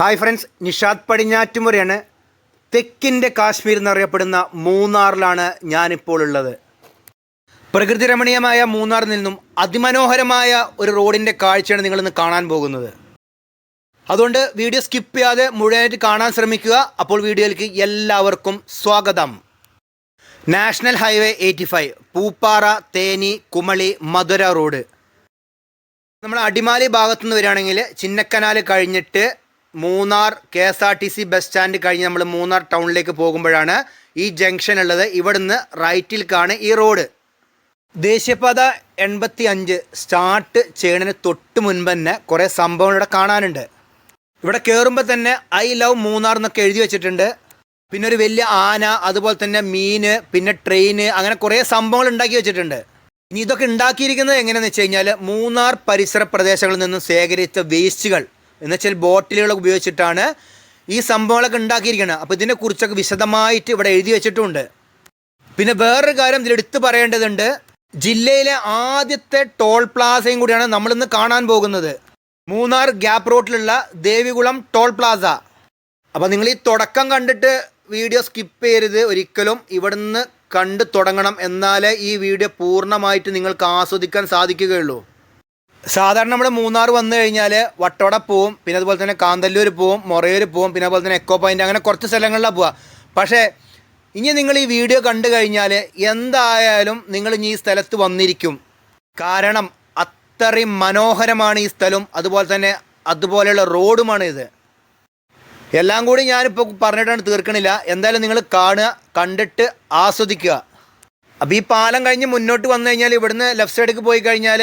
Hi friends Nishad പടിഞ്ഞാറ്റുമുറയാണ്. തെക്കിന്റെ കാശ്മീർ എന്നറിയപ്പെടുന്ന മൂന്നാറിലാണ് ഞാനിപ്പോൾ ഉള്ളത്. പ്രകൃതി രമണീയമായ മൂന്നാറിൽ നിന്നും അതിമനോഹരമായ ഒരു റോഡിന്റെ കാഴ്ചയാണ് നിങ്ങളിന്ന് കാണാൻ പോകുന്നത്. അതുകൊണ്ട് വീഡിയോ സ്കിപ്പ് ചെയ്യാതെ മുഴുവനായിട്ട് കാണാൻ ശ്രമിക്കുക. അപ്പോൾ വീഡിയോയിലേക്ക് എല്ലാവർക്കും സ്വാഗതം. National highway eighty five Pooppara Theni Kumily Madurai road. നമ്മൾ അടിമാലി ഭാഗത്തു നിന്ന് വരികയാണെങ്കിൽ ചിന്നക്കനാൽ കഴിഞ്ഞിട്ട് Munnar K S R T C bus stand കഴിഞ്ഞ് നമ്മൾ മൂന്നാർ ടൗണിലേക്ക് പോകുമ്പോഴാണ് ഈ ജംഗ്ഷൻ ഉള്ളത്. ഇവിടുന്ന് റൈറ്റിൽക്കാണ് ഈ റോഡ് ദേശീയപാത എൺപത്തി അഞ്ച് സ്റ്റാർട്ട് ചെയ്യണതിന് തൊട്ട് മുൻപ് തന്നെ കുറേ സംഭവങ്ങൾ ഇവിടെ കാണാനുണ്ട്. ഇവിടെ കയറുമ്പോൾ തന്നെ ഐ ലവ് മൂന്നാർ എന്നൊക്കെ എഴുതി വെച്ചിട്ടുണ്ട്. പിന്നെ ഒരു വലിയ ആന അതുപോലെ തന്നെ മീൻ പിന്നെ ട്രെയിന് അങ്ങനെ കുറേ സംഭവങ്ങൾ ഉണ്ടാക്കി വെച്ചിട്ടുണ്ട്. ഇനി ഇതൊക്കെ ഉണ്ടാക്കിയിരിക്കുന്നത് എങ്ങനെയാണെന്ന് വെച്ച് കഴിഞ്ഞാൽ മൂന്നാർ പരിസര പ്രദേശങ്ങളിൽ നിന്നും ശേഖരിച്ച വേസ്റ്റുകൾ എന്ന് വെച്ചാൽ ബോട്ടിലുകൾ ഉപയോഗിച്ചിട്ടാണ് ഈ സംഭവങ്ങളൊക്കെ ഉണ്ടാക്കിയിരിക്കുന്നത്. അപ്പോൾ ഇതിനെക്കുറിച്ചൊക്കെ വിശദമായിട്ട് ഇവിടെ എഴുതി വെച്ചിട്ടുണ്ട്. പിന്നെ വേറൊരു കാര്യം ഇതിലെടുത്ത് പറയേണ്ടതുണ്ട്. ജില്ലയിലെ ആദ്യത്തെ ടോൾ പ്ലാസയും കൂടിയാണ് നമ്മളിന്ന് കാണാൻ പോകുന്നത്. മൂന്നാർ ഗ്യാപ്പ് റോഡിലുള്ള ദേവികുളം ടോൾ പ്ലാസ. അപ്പോൾ നിങ്ങൾ ഈ തുടക്കം കണ്ടിട്ട് വീഡിയോ സ്കിപ്പ് ചെയ്യരുത്. ഒരിക്കലും ഇവിടുന്ന് കണ്ടു തുടങ്ങണം. എന്നാലേ ഈ വീഡിയോ പൂർണമായിട്ട് നിങ്ങൾക്ക് ആസ്വദിക്കാൻ സാധിക്കുകയുള്ളൂ. സാധാരണ നമ്മൾ മൂന്നാർ വന്നു കഴിഞ്ഞാൽ വട്ടവട പോവും പിന്നെ അതുപോലെ തന്നെ കാന്തല്ലൂർ പോവും മൊറയൂർ പോവും പിന്നെ അതുപോലെ തന്നെ എക്കോ പോയിന്റ് അങ്ങനെ കുറച്ച് സ്ഥലങ്ങളിലാണ് പോവുക പക്ഷേ ഇനി നിങ്ങൾ ഈ വീഡിയോ കണ്ടു കഴിഞ്ഞാൽ എന്തായാലും നിങ്ങൾ ഇനി ഈ സ്ഥലത്ത് വന്നിരിക്കും. കാരണം അത്രയും മനോഹരമാണ് ഈ സ്ഥലം അതുപോലെ തന്നെ അതുപോലെയുള്ള റോഡുമാണ് ഇത്. എല്ലാം കൂടി ഞാനിപ്പോൾ പറഞ്ഞിട്ടാണ് തീർക്കണില്ല. എന്തായാലും നിങ്ങൾ കാണുക കണ്ടിട്ട് ആസ്വദിക്കുക. അപ്പോൾ ഈ പാലം കഴിഞ്ഞ് മുന്നോട്ട് വന്നു കഴിഞ്ഞാൽ ഇവിടുന്ന് ലെഫ്റ്റ് സൈഡിലേക്ക് പോയി കഴിഞ്ഞാൽ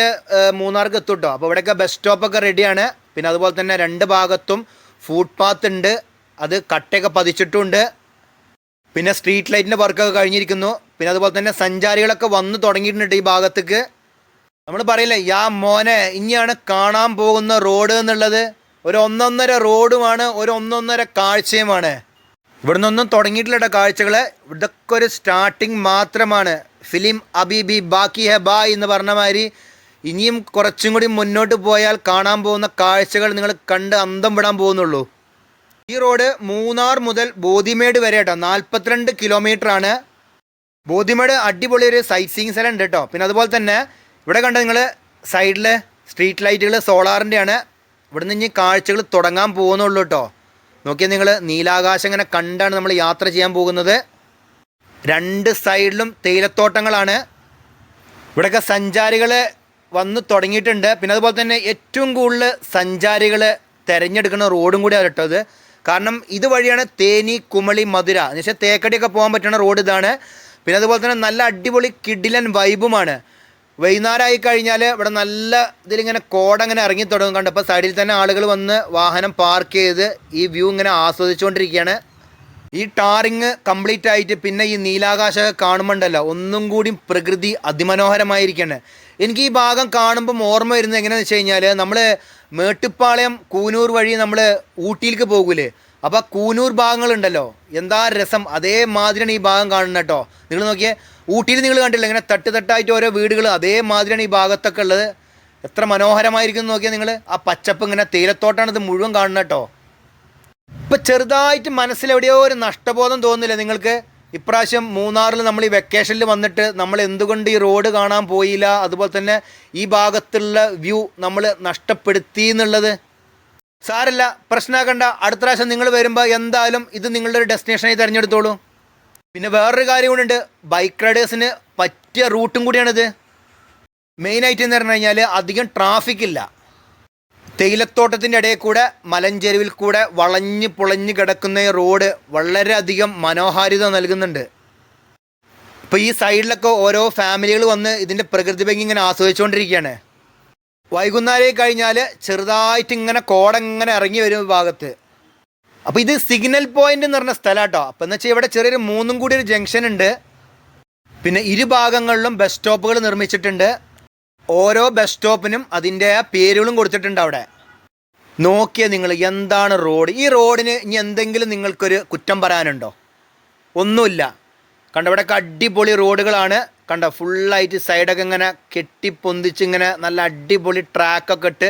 മൂന്നാർക്ക് എത്തും കേട്ടോ അപ്പോൾ ഇവിടെയൊക്കെ ബസ് സ്റ്റോപ്പൊക്കെ റെഡിയാണ് പിന്നെ അതുപോലെ തന്നെ രണ്ട് ഭാഗത്തും ഫുഡ് പാത്ത് ഉണ്ട്. അത് കട്ടയൊക്കെ പതിച്ചിട്ടുണ്ട്. പിന്നെ സ്ട്രീറ്റ് ലൈറ്റിന്റെ വർക്കൊക്കെ കഴിഞ്ഞിരിക്കുന്നു. പിന്നെ അതുപോലെ തന്നെ സഞ്ചാരികളൊക്കെ വന്ന് തുടങ്ങിയിട്ടുണ്ട് ഈ ഭാഗത്തേക്ക്. നമ്മൾ പറയില്ലേ യാ മോനെ ഇനിയാണ് കാണാൻ പോകുന്ന റോഡ് എന്നുള്ളത്? ഒരു ഒന്നൊന്നര റോഡുമാണ് ഒരു ഒന്നൊന്നര കാഴ്ചയുമാണ്. ഇവിടെ നിന്നൊന്നും തുടങ്ങിയിട്ടില്ല കാഴ്ചകൾ ഇതൊക്കെ ഒരു സ്റ്റാർട്ടിങ് മാത്രമാണ്. ഫിലിം അബീബി ബാക്കി ഹെ ബാ എന്ന് പറഞ്ഞ മാതിരി ഇനിയും കുറച്ചും കൂടി മുന്നോട്ട് പോയാൽ കാണാൻ പോകുന്ന കാഴ്ചകൾ നിങ്ങൾ കണ്ട് അന്തം വിടാൻ പോകുന്നുള്ളൂ. ഈ റോഡ് മൂന്നാർ മുതൽ ബോധിമേട് വരെ കേട്ടോ നാൽപ്പത്തിരണ്ട് കിലോമീറ്റർ ആണ്. ബോധിമേട് അടിപൊളി ഒരു സൈറ്റ് സീയിങ് സ്ഥലം ഉണ്ട് കേട്ടോ. പിന്നെ അതുപോലെ തന്നെ ഇവിടെ കണ്ട നിങ്ങൾ സൈഡിൽ സ്ട്രീറ്റ് ലൈറ്റുകൾ സോളാറിന്റെയാണ്. ഇവിടുന്ന് ഇനി കാഴ്ചകൾ തുടങ്ങാൻ പോകുന്നുള്ളൂ കേട്ടോ. നോക്കിയാൽ നിങ്ങൾ നീലാകാശം ഇങ്ങനെ കണ്ടാണ് നമ്മൾ യാത്ര ചെയ്യാൻ പോകുന്നത്. രണ്ട് സൈഡിലും തേയിലത്തോട്ടങ്ങളാണ്. ഇവിടെയൊക്കെ സഞ്ചാരികൾ വന്ന് തുടങ്ങിയിട്ടുണ്ട്. പിന്നെ അതുപോലെ തന്നെ ഏറ്റവും കൂടുതൽ സഞ്ചാരികൾ തിരഞ്ഞെടുക്കുന്ന റോഡും കൂടി അതിട്ടത് കാരണം ഇതുവഴിയാണ് തേനി കുമളി മധുര. എന്ന് വെച്ചാൽ തേക്കടിയൊക്കെ പോകാൻ പറ്റുന്ന റോഡ് ഇതാണ്. പിന്നെ അതുപോലെ തന്നെ നല്ല അടിപൊളി കിഡിലൻ വൈബുമാണ് വൈകുന്നേരമായി കഴിഞ്ഞാൽ ഇവിടെ നല്ല ഇതിലിങ്ങനെ കോടങ്ങനെ ഇറങ്ങി തുടങ്ങും. കണ്ടപ്പോൾ സൈഡിൽ തന്നെ ആളുകൾ വന്ന് വാഹനം പാർക്ക് ചെയ്ത് ഈ വ്യൂ ഇങ്ങനെ ആസ്വദിച്ചുകൊണ്ടിരിക്കുകയാണ്. ഈ ടാറിങ് കംപ്ലീറ്റ് ആയിട്ട് പിന്നെ ഈ നീലാകാശമൊക്കെ കാണുമ്പോണ്ടല്ലോ ഒന്നും കൂടി പ്രകൃതി അതിമനോഹരമായിരിക്കുകയാണ് എനിക്ക് ഈ ഭാഗം കാണുമ്പം ഓർമ്മ വരുന്നത് എങ്ങനെയാണെന്ന് വെച്ച് കഴിഞ്ഞാൽ നമ്മൾ മേട്ടുപ്പാളയം കൂനൂർ വഴി നമ്മൾ ഊട്ടിയിലേക്ക് പോകൂലേ? അപ്പോൾ കൂനൂർ ഭാഗങ്ങളുണ്ടല്ലോ. എന്താ രസം? അതേമാതിരിയാണ് ഈ ഭാഗം കാണുന്നത് കേട്ടോ. നിങ്ങൾ നോക്കിയേ ഊട്ടിയിൽ നിങ്ങൾ കണ്ടില്ല ഇങ്ങനെ തട്ട് തട്ടായിട്ട് ഓരോ വീടുകൾ അതേമാതിരിയാണ് ഈ ഭാഗത്തൊക്കെ ഉള്ളത്. എത്ര മനോഹരമായിരിക്കും നോക്കിയാൽ നിങ്ങൾ ആ പച്ചപ്പ് ഇങ്ങനെ തേയിലത്തോട്ടാണ് ഇത് മുഴുവൻ കാണുന്നത് കേട്ടോ. ഇപ്പം ചെറുതായിട്ട് മനസ്സിലെവിടെയോ ഒരു നഷ്ടബോധം തോന്നുന്നില്ല നിങ്ങൾക്ക്? ഇപ്രാവശ്യം മൂന്നാറിൽ നമ്മൾ ഈ വെക്കേഷനിൽ വന്നിട്ട് നമ്മൾ എന്തുകൊണ്ട് ഈ റോഡ് കാണാൻ പോയില്ല? അതുപോലെ തന്നെ ഈ ഭാഗത്തുള്ള വ്യൂ നമ്മൾ നഷ്ടപ്പെടുത്തി എന്നുള്ളത്. സാരല്ല പ്രശ്നമാക്കണ്ട അടുത്ത പ്രാവശ്യം നിങ്ങൾ വരുമ്പോൾ എന്തായാലും ഇത് നിങ്ങളുടെ ഒരു ഡെസ്റ്റിനേഷനായി തിരഞ്ഞെടുത്തോളൂ. പിന്നെ വേറൊരു കാര്യം ഉണ്ട്. ബൈക്ക് റൈഡേഴ്സിന് പറ്റിയ റൂട്ടും കൂടിയാണിത്. മെയിനായിട്ട് എന്ന് പറഞ്ഞു കഴിഞ്ഞാൽ അധികം ട്രാഫിക് ഇല്ല. തേയിലത്തോട്ടത്തിന്റെ ഇടയിൽ കൂടെ മലഞ്ചെരുവിൽ കൂടെ വളഞ്ഞ് പുളഞ്ഞ് കിടക്കുന്ന ഈ റോഡ് വളരെയധികം മനോഹാരിത നൽകുന്നുണ്ട്. ഇപ്പോൾ ഈ സൈഡിലൊക്കെ ഓരോ ഫാമിലികൾ വന്ന് ഇതിന്റെ പ്രകൃതി ഭംഗി ഇങ്ങനെ ആസ്വദിച്ചുകൊണ്ടിരിക്കുകയാണ്. വൈകുന്നേരം കഴിഞ്ഞാൽ ചെറുതായിട്ട് ഇങ്ങനെ കോടങ്ങനെ ഇറങ്ങി വരും ഭാഗത്ത്. അപ്പോൾ ഇത് സിഗ്നൽ പോയിന്റ് എന്ന് പറഞ്ഞ സ്ഥലം കേട്ടോ അപ്പോൾ എന്ന് വെച്ചാൽ ഇവിടെ ചെറിയൊരു മൂന്നും കൂടി ഒരു ജംഗ്ഷൻ ഉണ്ട്. പിന്നെ ഇരുഭാഗങ്ങളിലും ബസ് സ്റ്റോപ്പുകൾ നിർമ്മിച്ചിട്ടുണ്ട്. ഓരോ ബസ് സ്റ്റോപ്പിനും അതിന്റെ പേരുകളും കൊടുത്തിട്ടുണ്ട് അവിടെ. നോക്കിയ നിങ്ങൾ എന്താണ് റോഡ്? ഈ റോഡിന് ഇനി എന്തെങ്കിലും നിങ്ങൾക്കൊരു കുറ്റം പറയാനുണ്ടോ? ഒന്നുമില്ല. കണ്ടവിടെ അടിപൊളി റോഡുകളാണ്. കണ്ട ഫുള്ളായിട്ട് സൈഡൊക്കെ ഇങ്ങനെ കെട്ടിപ്പൊന്തിച്ച് ഇങ്ങനെ നല്ല അടിപൊളി ട്രാക്കൊക്കെ ഇട്ട്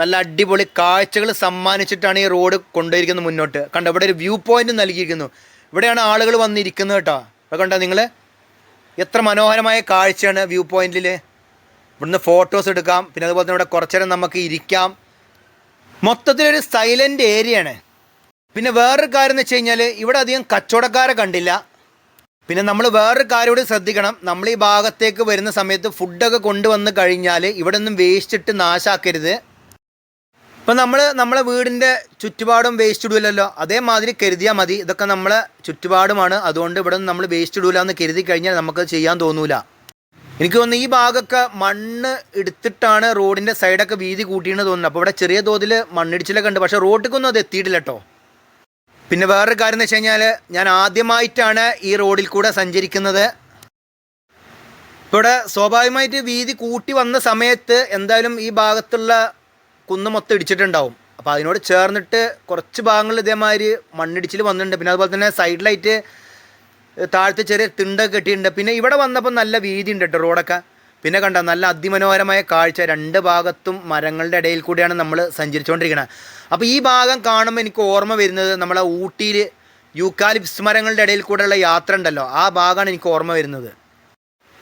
നല്ല അടിപൊളി കാഴ്ചകൾ സമ്മാനിച്ചിട്ടാണ് ഈ റോഡ് കൊണ്ടുപോയിരിക്കുന്നത് മുന്നോട്ട്. കണ്ടോ ഇവിടെ ഒരു വ്യൂ പോയിന്റ് നൽകിയിരിക്കുന്നു. ഇവിടെയാണ് ആളുകൾ വന്നിരിക്കുന്നത് കേട്ടോ. അപ്പോൾ കണ്ടോ നിങ്ങൾ എത്ര മനോഹരമായ കാഴ്ചയാണ് വ്യൂ പോയിന്റിൽ ഇവിടുന്ന് ഫോട്ടോസ് എടുക്കാം. പിന്നെ അതുപോലെ തന്നെ ഇവിടെ കുറച്ചേരം നമുക്ക് ഇരിക്കാം. മൊത്തത്തിലൊരു സൈലന്റ് ഏരിയയാണ് പിന്നെ വേറൊരു കാര്യം എന്ന് വെച്ച് കഴിഞ്ഞാൽ ഇവിടെ അധികം കച്ചവടക്കാരെ കണ്ടില്ല. പിന്നെ നമ്മൾ വേറൊരു കാര്യം കൂടി ശ്രദ്ധിക്കണം. നമ്മൾ ഈ ഭാഗത്തേക്ക് വരുന്ന സമയത്ത് ഫുഡൊക്കെ കൊണ്ടുവന്ന് കഴിഞ്ഞാൽ ഇവിടെ ഒന്നും വേസ്റ്റ് ഇട്ട് നാശാക്കരുത്. ഇപ്പം നമ്മൾ നമ്മളെ വീടിന്റെ ചുറ്റുപാടും വേസ്റ്റ് ഇടൂലല്ലോ. അതേമാതിരി കരുതിയാൽ മതി. ഇതൊക്കെ നമ്മളെ ചുറ്റുപാടുമാണ്. അതുകൊണ്ട് ഇവിടെ നമ്മൾ വേസ്റ്റ് ഇടൂല എന്ന് കരുതി കഴിഞ്ഞാൽ നമുക്ക് ചെയ്യാൻ തോന്നൂല. എനിക്ക് തോന്നുന്നു ഈ ഭാഗമൊക്കെ മണ്ണ് എടുത്തിട്ടാണ് റോഡിന്റെ സൈഡൊക്കെ വീതി കൂട്ടിയെന്ന് തോന്നുന്നത് അപ്പോൾ ഇവിടെ ചെറിയ തോതിൽ മണ്ണിടിച്ചിലൊക്കെ ഉണ്ട്. പക്ഷേ റോഡിലേക്കൊന്നും അത് എത്തിയിട്ടില്ല കേട്ടോ. പിന്നെ വേറൊരു കാര്യം എന്ന് വെച്ച് കഴിഞ്ഞാൽ ഞാൻ ആദ്യമായിട്ടാണ് ഈ റോഡിൽ കൂടെ സഞ്ചരിക്കുന്നത്. ഇവിടെ സ്വാഭാവികമായിട്ട് വീതി കൂട്ടി വന്ന സമയത്ത് എന്തായാലും ഈ ഭാഗത്തുള്ള കുന്ന് മൊത്തം ഇടിച്ചിട്ടുണ്ടാവും. അപ്പോൾ അതിനോട് ചേർന്നിട്ട് കുറച്ച് ഭാഗങ്ങളിൽ ഇതേമാതിരി മണ്ണിടിച്ചിൽ വന്നിട്ടുണ്ട്. പിന്നെ അതുപോലെ തന്നെ സൈഡിലായിട്ട് താഴത്തെ ചെറിയ തിണ്ടൊക്കെ കെട്ടിയിട്ടുണ്ട്. പിന്നെ ഇവിടെ വന്നപ്പോൾ നല്ല വീതി ഉണ്ട് കേട്ടോ റോഡൊക്കെ. പിന്നെ കണ്ട നല്ല അതിമനോഹരമായ കാഴ്ച. രണ്ട് ഭാഗത്തും മരങ്ങളുടെ ഇടയിൽ കൂടിയാണ് നമ്മൾ സഞ്ചരിച്ചുകൊണ്ടിരിക്കുന്നത് അപ്പോൾ ഈ ഭാഗം കാണുമ്പോൾ എനിക്ക് ഓർമ്മ വരുന്നത് നമ്മളെ ഊട്ടിയിൽ യൂക്കാലിപ്സ് മരങ്ങളുടെ ഇടയിൽ കൂടെയുള്ള യാത്ര ഉണ്ടല്ലോ. ആ ഭാഗമാണ് എനിക്ക് ഓർമ്മ വരുന്നത്.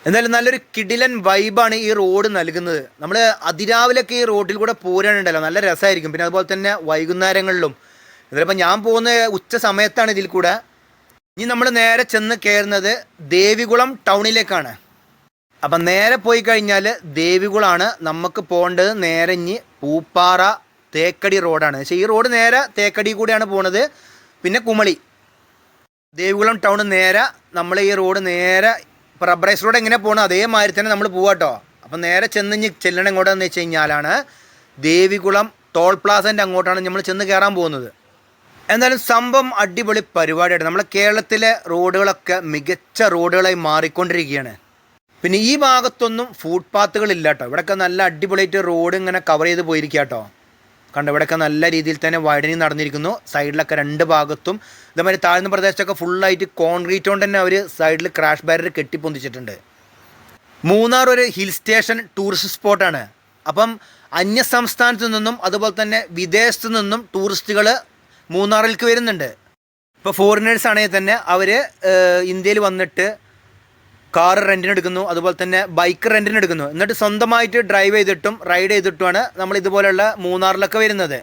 എന്തായാലും നല്ലൊരു കിടിലൻ വൈബാണ് ഈ റോഡ് നൽകുന്നത്. നമ്മൾ അതിരാവിലൊക്കെ ഈ റോഡിൽ കൂടെ പോരാനുണ്ടല്ലോ നല്ല രസമായിരിക്കും. പിന്നെ അതുപോലെ തന്നെ വൈകുന്നേരങ്ങളിലും. ഇതിലിപ്പോൾ ഞാൻ പോകുന്ന ഉച്ച സമയത്താണ് ഇതിൽ കൂടെ. ഇനി നമ്മൾ നേരെ ചെന്ന് കയറുന്നത് ദേവികുളം ടൗണിലേക്കാണ് അപ്പം നേരെ പോയി കഴിഞ്ഞാൽ ദേവികുളാണ് നമുക്ക് പോകേണ്ടത്. നേരെ പൂപ്പാറ തേക്കടി റോഡാണ്. പക്ഷേ ഈ റോഡ് നേരെ തേക്കടി കൂടിയാണ് പോണത്. പിന്നെ കുമളി. ദേവികുളം ടൗൺ നേരെ നമ്മൾ ഈ റോഡ് നേരെ പ്രബ്രൈസ് റോഡ് എങ്ങനെ പോകണം അതേമാതിരി തന്നെ നമ്മൾ പോവാട്ടോ അപ്പം നേരെ ചെന്ന് ഇനി ചെല്ലണം എങ്ങോട്ടാന്ന് വെച്ച് കഴിഞ്ഞാലാണ് ദേവികുളം ടോൾ പ്ലാസന്റെ അങ്ങോട്ടാണ് നമ്മൾ ചെന്ന് കയറാൻ പോകുന്നത്. എന്തായാലും സംഭവം അടിപൊളി പരിപാടിയാണ് നമ്മുടെ കേരളത്തിലെ റോഡുകളൊക്കെ മികച്ച റോഡുകളായി മാറിക്കൊണ്ടിരിക്കുകയാണ്. പിന്നെ ഈ ഭാഗത്തൊന്നും ഫുട്പാത്തുകൾ പാത്തുകളില്ല കേട്ടോ ഇവിടെയൊക്കെ നല്ല അടിപൊളിയായിട്ട് റോഡ് ഇങ്ങനെ കവർ ചെയ്ത് പോയിരിക്കുക കേട്ടോ കണ്ടോ ഇവിടെയൊക്കെ നല്ല രീതിയിൽ തന്നെ വൈഡനിങ് നടന്നിരിക്കുന്നു. സൈഡിലൊക്കെ രണ്ട് ഭാഗത്തും. ഇതേമാതിരി താഴ്ന്ന പ്രദേശത്തൊക്കെ ഫുള്ളായിട്ട് കോൺക്രീറ്റ് കൊണ്ട് തന്നെ അവർ സൈഡിൽ ക്രാഷ് ബാരിയർ കെട്ടിപ്പൊന്തിച്ചിട്ടുണ്ട്. മൂന്നാർ ഒരു ഹിൽ സ്റ്റേഷൻ ടൂറിസ്റ്റ് സ്പോട്ടാണ് അപ്പം അന്യ സംസ്ഥാനത്തു നിന്നും അതുപോലെ തന്നെ വിദേശത്തു നിന്നും ടൂറിസ്റ്റുകൾ മൂന്നാറിലേക്ക് വരുന്നുണ്ട്. ഇപ്പോൾ ഫോറിനേഴ്സ് ആണെങ്കിൽ തന്നെ അവർ ഇന്ത്യയിൽ വന്നിട്ട് കാർ റെന്റിന് എടുക്കുന്നു. അതുപോലെ തന്നെ ബൈക്ക് റെന്റിന് എടുക്കുന്നു. എന്നിട്ട് സ്വന്തമായിട്ട് ഡ്രൈവ് ചെയ്തിട്ടും റൈഡ് ചെയ്തിട്ടുമാണ് നമ്മൾ ഇതുപോലെയുള്ള മൂന്നാറിലൊക്കെ വരുന്നത്.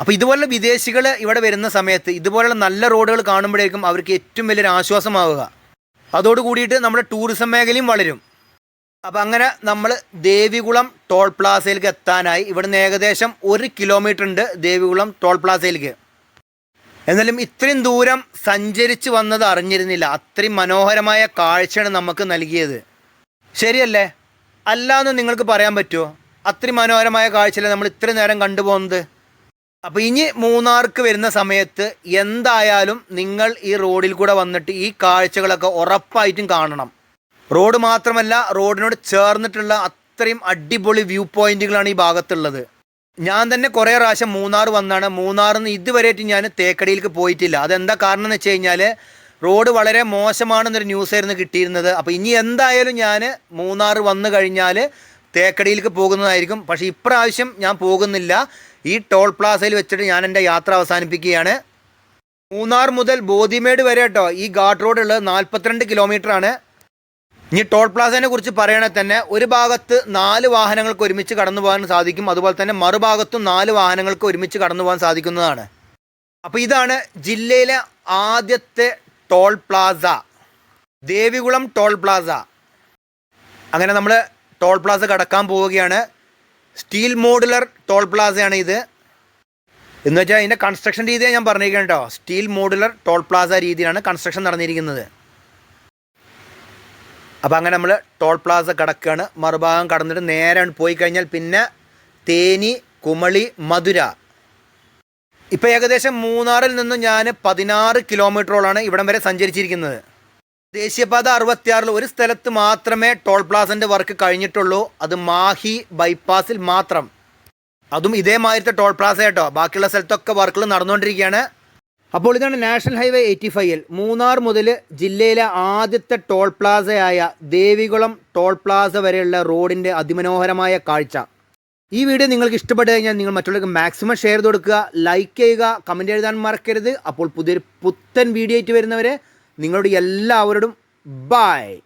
അപ്പോൾ ഇതുപോലുള്ള വിദേശികൾ ഇവിടെ വരുന്ന സമയത്ത് ഇതുപോലുള്ള നല്ല റോഡുകൾ കാണുമ്പോഴേക്കും അവർക്ക് ഏറ്റവും വലിയൊരു ആശ്വാസമാവുക. അതോട് കൂടിയിട്ട് നമ്മുടെ ടൂറിസം മേഖലയും വളരും. അപ്പോൾ അങ്ങനെ നമ്മൾ ദേവികുളം ടോൾ പ്ലാസയിലേക്ക് എത്താനായി. ഇവിടുന്ന് ഏകദേശം ഒരു കിലോമീറ്റർ ഉണ്ട് ദേവികുളം ടോൾ പ്ലാസയിലേക്ക് എന്നാലും ഇത്രയും ദൂരം സഞ്ചരിച്ച് വന്നത് അറിഞ്ഞിരുന്നില്ല. അത്രയും മനോഹരമായ കാഴ്ചയാണ് നമുക്ക് നൽകിയത്. ശരിയല്ലേ? അല്ലാന്ന് നിങ്ങൾക്ക് പറയാൻ പറ്റുമോ അത്രയും മനോഹരമായ കാഴ്ചയല്ലേ നമ്മൾ ഇത്രയും നേരം കണ്ടുപോകുന്നത് അപ്പോൾ ഇനി മൂന്നാർക്ക് വരുന്ന സമയത്ത് എന്തായാലും നിങ്ങൾ ഈ റോഡിൽ കൂടെ വന്നിട്ട് ഈ കാഴ്ചകളൊക്കെ ഉറപ്പായിട്ടും കാണണം. റോഡ് മാത്രമല്ല റോഡിനോട് ചേർന്നിട്ടുള്ള അത്രയും അടിപൊളി വ്യൂ പോയിന്റുകളാണ് ഈ ഭാഗത്തുള്ളത്. ഞാൻ തന്നെ കുറേ പ്രാവശ്യം മൂന്നാർ വന്നാണ്. മൂന്നാറിൽ നിന്ന് ഇതുവരെയായിട്ട് ഞാൻ തേക്കടിയിലേക്ക് പോയിട്ടില്ല. അതെന്താ കാരണം എന്ന് വെച്ച് കഴിഞ്ഞാൽ റോഡ് വളരെ മോശമാണെന്നൊരു ന്യൂസ് ആയിരുന്നു കിട്ടിയിരുന്നത്. അപ്പോൾ ഇനി എന്തായാലും ഞാൻ മൂന്നാർ വന്നു കഴിഞ്ഞാൽ തേക്കടിയിലേക്ക് പോകുന്നതായിരിക്കും. പക്ഷേ ഇപ്രാവശ്യം ഞാൻ പോകുന്നില്ല. ഈ ടോൾ പ്ലാസയിൽ വെച്ചിട്ട് ഞാൻ എന്റെ യാത്ര അവസാനിപ്പിക്കുകയാണ്. മൂന്നാർ മുതൽ ബോധിമേട് വരെ കേട്ടോ. ഈ ഘാട്ട് റോഡ് ഉള്ളത് നാൽപ്പത്തിരണ്ട് കിലോമീറ്റർ ആണ് ഇനി ടോൾ പ്ലാസയെ കുറിച്ച് പറയണേ തന്നെ ഒരു ഭാഗത്ത് നാല് വാഹനങ്ങൾക്ക് ഒരുമിച്ച് കടന്നു പോകാൻ സാധിക്കും അതുപോലെ തന്നെ മറുഭാഗത്തും നാല് വാഹനങ്ങൾക്ക് ഒരുമിച്ച് കടന്നു പോകാൻ സാധിക്കുന്നതാണ്. അപ്പോൾ ഇതാണ് ജില്ലയിലെ ആദ്യത്തെ toll plaza. Devikulam toll plaza. അങ്ങനെ നമ്മൾ ടോൾ പ്ലാസ കടക്കാൻ പോവുകയാണ്. സ്റ്റീൽ മോഡുലർ ടോൾ പ്ലാസയാണ് ഇത്. എന്ന് വെച്ചാൽ ഇതിന്റെ കൺസ്ട്രക്ഷൻ രീതിയാണ് ഞാൻ പറഞ്ഞിരിക്കുന്നത് കേട്ടോ. സ്റ്റീൽ മോഡുലർ ടോൾ പ്ലാസ രീതിയിലാണ് കൺസ്ട്രക്ഷൻ നടന്നിരിക്കുന്നത്. അപ്പോൾ അങ്ങനെ നമ്മൾ ടോൾ പ്ലാസ കടക്കുകയാണ് മറുഭാഗം കടന്നിട്ട് നേരെ പോയി കഴിഞ്ഞാൽ പിന്നെ തേനി കുമളി മധുര. ഇപ്പോൾ ഏകദേശം മൂന്നാറിൽ നിന്ന് ഞാൻ പതിനാറ് കിലോമീറ്ററോളാണ് ഇവിടം വരെ സഞ്ചരിച്ചിരിക്കുന്നത്. ദേശീയപാത അറുപത്തിയാറിൽ ഒരു സ്ഥലത്ത് മാത്രമേ ടോൾ പ്ലാസന്റെ വർക്ക് കഴിഞ്ഞിട്ടുള്ളൂ. അത് മാഹി ബൈപ്പാസിൽ മാത്രം. അതും ഇതേമാതിരത്തെ ടോൾ പ്ലാസ കേട്ടോ ബാക്കിയുള്ള സ്ഥലത്തൊക്കെ വർക്കുകൾ നടന്നുകൊണ്ടിരിക്കുകയാണ്. അപ്പോൾ ഇതാണ് നാഷണൽ ഹൈവേ എയ്റ്റി ഫൈവിൽ മൂന്നാർ മുതൽ ജില്ലയിലെ ആദ്യത്തെ ടോൾ പ്ലാസയായ ദേവികുളം ടോൾ പ്ലാസ വരെയുള്ള റോഡിന്റെ അതിമനോഹരമായ കാഴ്ച. ഈ വീഡിയോ നിങ്ങൾക്ക് ഇഷ്ടപ്പെട്ട് കഴിഞ്ഞാൽ നിങ്ങൾ മറ്റുള്ളവർക്ക് മാക്സിമം ഷെയർ ചെയ്ത് കൊടുക്കുക ലൈക്ക് ചെയ്യുക കമന്റ് എഴുതാൻ മറക്കരുത്. അപ്പോൾ പുതിയൊരു പുത്തൻ വീഡിയോ ആയിട്ട് വരുന്നവരെ നിങ്ങളോട് എല്ലാവരോടും ബായ്